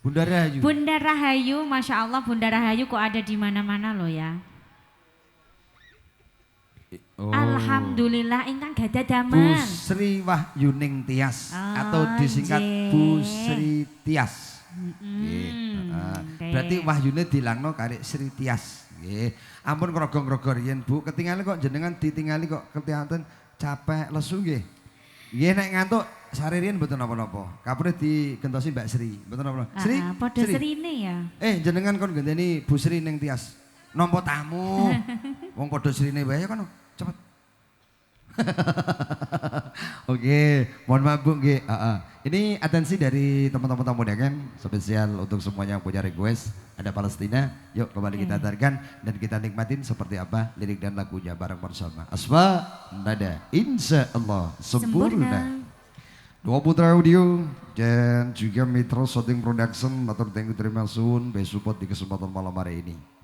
Bunda Rahayu. Bunda Rahayu, Masya Allah Bunda Rahayu kok ada di mana-mana loh ya. Oh. Alhamdulillah ingkang gadah Bu damel. Sri Wahyuning Tias Oh, atau disingkat nggih. Bu Sri Tias. Mm, heeh. oke. Berarti wahyune dilangno karek Sri Tias. Nggih. Ampun krogong-krogor yen Bu, ketingali kok jenengan ditingali kok ketihanten capek lesu nggih. Nggih nek ngantuk saririan mboten napa-napa. Kapure digentosi Mbak Sri, mboten napa-napa. Ah, Sri, ah, Podo Sri. serine ya. Eh jenengan kon genteni Bu Sri ning Tias. Nampa tamu. Wong padha srine wae kono. Cepet. Oke, mohon maaf Bu nggih. Heeh. Ini atensi dari teman-teman tamu undangan spesial untuk semuanya yang punya request. Ada Palestina. Yuk kembali kita dengarkan dan kita nikmatin seperti apa lirik dan lagunya bareng bersama. Asma Nada Insya Allah sempurna. Dua putra audio dan juga Mitra Shooting Production thank you terima kasih by support di kesempatan malam hari ini.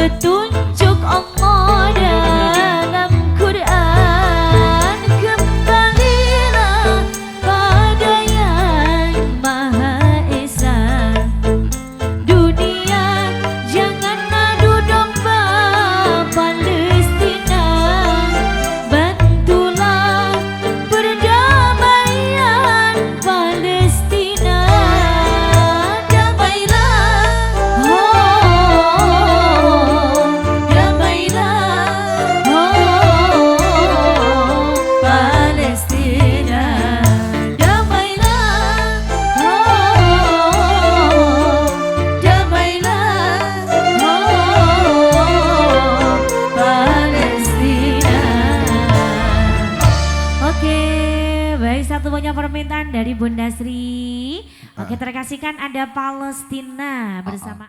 petunjuk Allah terkasih kan ada Palestina bersama